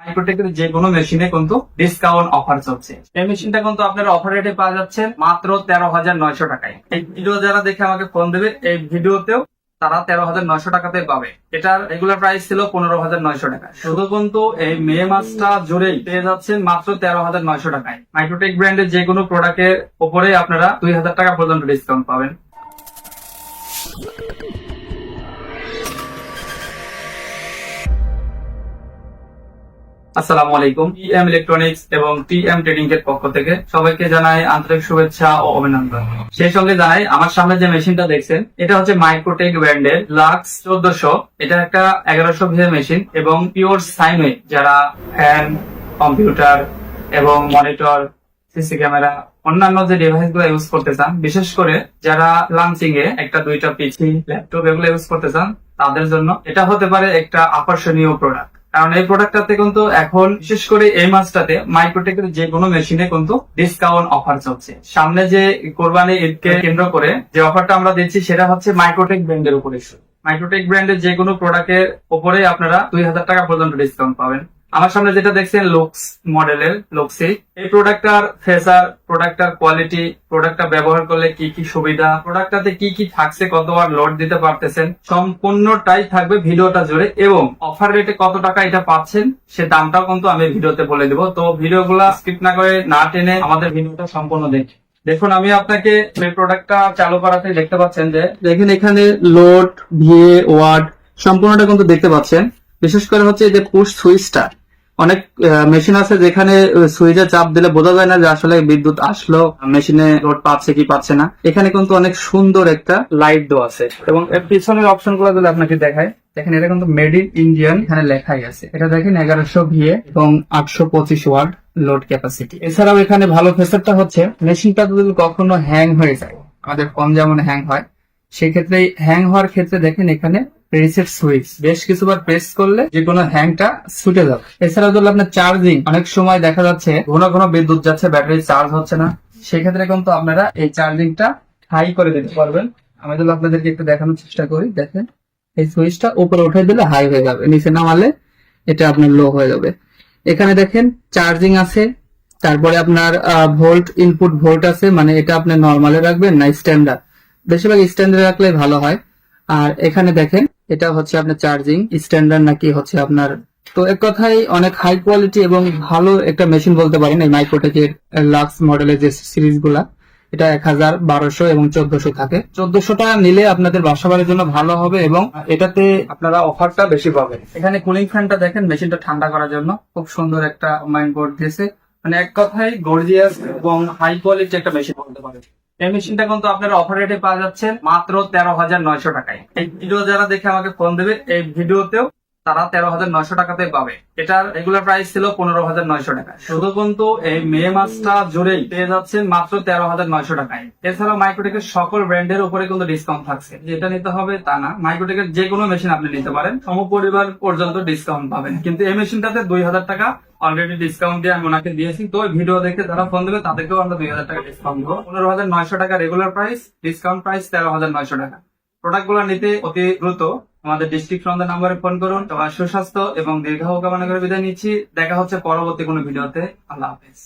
মাইক্রোটেকের যে কোনো মেশিনে কিন্তু ডিসকাউন্ট অফার চলছে। এই মেশিনটা কিন্তু আপনার অফার রেটে পাওয়া যাচ্ছে মাত্র তেরো হাজার নয়শো টাকায়। এই ভিডিও যারা দেখে আমাকে ফোন দেবে, এই ভিডিওতেও তারা তেরো হাজার নয়শো টাকাতে পাবে। এটার রেগুলার প্রাইস ছিল পনেরো হাজার নয়শো টাকা। শুধু কিন্তু এই মে মাসটা জুড়েই পেয়ে যাচ্ছেন মাত্র তেরো হাজার নয়শো টাকায়। মাইক্রোটেক ব্র্যান্ডের যে কোনো প্রোডাক্টের উপরে আপনারা দুই হাজার টাকা পর্যন্ত ডিসকাউন্ট পাবেন। আসসালামু আলাইকুম টিএম ইলেকট্রনিক্স এবং টিএম ট্রেডিং এর পক্ষ থেকে সবাইকে জানাই আন্তরিক শুভেচ্ছা ও অভিনন্দন। সেই সঙ্গে জানাই, আমার সামনে যে মেশিনটা দেখছেন, এটা হচ্ছে মাইক্রোটেক ব্র্যান্ডের লাক্স চোদ্দশো। এটা একটা এগারোশো ভিএ মেশিন এবং পিওর সাইনওয়ে যারা ফ্যান, কম্পিউটার এবং মনিটর, সিসি ক্যামেরা, অন্যান্য যে ডিভাইসগুলো ইউজ করতে চান, বিশেষ করে যারা লাঞ্চিং এ একটা, দুইটা পিসি ল্যাপটপ এগুলো ইউজ করতে চান, তাদের জন্য এটা হতে পারে একটা আকর্ষণীয় প্রোডাক্ট কারণ এই প্রোডাক্টটাতে কিন্তু এখন, বিশেষ করে এই মাসটাতে মাইক্রোটেকের যে কোনো মেশিনে কিন্তু ডিসকাউন্ট অফার চলছে। সামনে যে কোরবানি ঈদকে কেন্দ্র করে যে অফারটা আমরা দিচ্ছি, সেটা হচ্ছে মাইক্রোটেক ব্র্যান্ডের উপরে। মাইক্রোটেক ব্র্যান্ডের যে কোনো প্রোডাক্টের উপরে আপনারা দুই হাজার টাকা পর্যন্ত ডিসকাউন্ট পাবেন। আমার সামনে যেটা দেখছেন লুকস মডেলের লুকসি এই। প্রোডাক্টটার ফেসার প্রোডাক্টটার কোয়ালিটি প্রোডাক্টটা ব্যবহার করলে কি কি সুবিধা প্রোডাক্টটাতে কি কি থাকছে, কতবার লোড দিতে পারতেছেন, সম্পূর্ণটাই থাকবে ভিডিওটা জুড়ে। এবং অফার রেটে কত টাকা এটা পাচ্ছেন, সে দামটাও কিন্তু আমি ভিডিওতে বলে দিব। তো ভিডিওগুলো স্কিপ না করে না টেনে আমাদের ভিডিওটা সম্পূর্ণ দেখি। দেখুন, আমি আপনাকে এই প্রোডাক্টটা চালু করাতে দেখতে পাচ্ছেন যে, দেখেন এখানে লোড ভিএ ওয়ার্ড সম্পূর্ণটা কিন্তু দেখতে পাচ্ছেন। বিশেষ করে হচ্ছে এই যে পুশ সুইচটা অনেক মেশিন আছে যেখানে সুইচে চাপ দিলে বোঝা যায় না যে আসলে বিদ্যুৎ আসলো মেশিনে লোড পাচ্ছে কি পাচ্ছে না। এখানে কিন্তু অনেক সুন্দর একটা লাইট দেওয়া আছে। এবং এর পিছনের অপশনগুলো যদি আপনাকে দেখায় দেখেন এটা কিন্তু মেড ইন ইন্ডিয়ান এখানে লেখাই আছে। এটা দেখেন এগারোশো ভিএ এবং আটশো পঁচিশ ওয়াট লোড ক্যাপাসিটি এছাড়াও এখানে ভালো ফেসারটা হচ্ছে মেশিনটা যদি কখনো হ্যাং হয়ে যায়, আমাদের ফোন যেমন হ্যাং হয়, সেক্ষেত্রে হ্যাং হওয়ার ক্ষেত্রে দেখেন এখানে রিসেট সুইচ। বেশ কিছুবার প্রেস করলে যে কোনো হ্যাংটা ছুটে যাবে। এছাড়া যদি আপনার চার্জিং অনেক সময় দেখা যাচ্ছে, ঘন ঘন বিদ্যুৎ যাচ্ছে ব্যাটারি চার্জ হচ্ছে না, সেক্ষেত্রে কিন্তু আপনারা এই চার্জিংটা হাই করে দিতে পারবেন। আমি যদি আপনাদেরকে একটু দেখানোর চেষ্টা করি, দেখেন। এই সুইচটা উপরে উঠে দিলে হাই হয়ে যাবে, নিচে নামালে এটা আপনার লো হয়ে যাবে। এখানে দেখেন চার্জিং আছে, তারপরে আপনার ভোল্ট ইনপুট ভোল্ট আছে মানে এটা আপনি নর্মালে রাখবেন না স্ট্যান্ডার্ড বেশিরভাগ স্ট্যান্ডার্ড রাখলে ভালো হয়। আর এখানে দেখেন, এটা হচ্ছে আপনার চার্জিং স্ট্যান্ডার্ড নাকি হচ্ছে আপনার, তো এক কথায় অনেক হাই কোয়ালিটি এবং ভালো একটা মেশিন বলতে পারেন এই মাইক্রোটেকের লাক্স মডেলের যে সিরিজগুলা। এটা এক হাজার বারোশো এবং চোদ্দশো থাকে। চোদ্দশোটা নিলে আপনাদের বাসা জন্য ভালো হবে এবং এটাতে আপনারা অফারটা বেশি পাবেন। এখানে কুলিং ফ্যানটা দেখেন মেশিনটা ঠান্ডা করার জন্য। খুব সুন্দর একটা মাইন্ড বোর্ড দিয়েছে। মানে এক কথায় গর্জিয়াস এবং হাই কোয়ালিটি একটা মেশিন বলতে পারেন। এই মেশিনটা কিন্তু আপনারা অফার পাওয়া যাচ্ছে মাত্র তেরো হাজার নয়শো টাকায়। এই ভিডিও যারা দেখে আমাকে ফোন দেবে, এই ভিডিওতেও তারা তেরো হাজার নয়শো টাকাতে পাবে। এটার রেগুলার প্রাইস ছিল পনেরো হাজার নয়শো টাকা। শুধু কিন্তু এই মে মাসটা জুড়েই পেয়ে যাচ্ছেন মাত্র তেরো হাজার নয়শো টাকায়। এছাড়াও মাইক্রোটেকের সকল ব্র্যান্ডের উপরে কিন্তু ডিসকাউন্ট থাকছে। যেটা নিতে হবে তা না। মাইক্রোটেকের যে কোনো মেশিন আপনি নিতে পারেন। সমপরিবার পর্যন্ত ডিসকাউন্ট পাবেন। কিন্তু এই মেশিনটাতে দুই হাজার টাকা অলরেডি ডিসকাউন্ট দিয়ে আমি ওনাকে দিয়েছি। তো ভিডিও দেখে যারা ফোন দেবে, তাদেরকেও আমরা দুই হাজার টাকা ডিসকাউন্ট দেবো। পনেরো হাজার নয়শো টাকা রেগুলার প্রাইস ডিসকাউন্ট প্রাইস তেরো হাজার নয়শো টাকা। প্রোডাক্টগুলো নিতে অতি দ্রুত আমাদের ডিস্ট্রিক্ট ফ্রম নাম্বারে ফোন করুন। সবার সুস্বাস্থ্য এবং দীর্ঘ কামনা করে বিদায় নিচ্ছি। দেখা হচ্ছে পরবর্তী কোনো ভিডিওতে। আল্লাহ হাফেজ।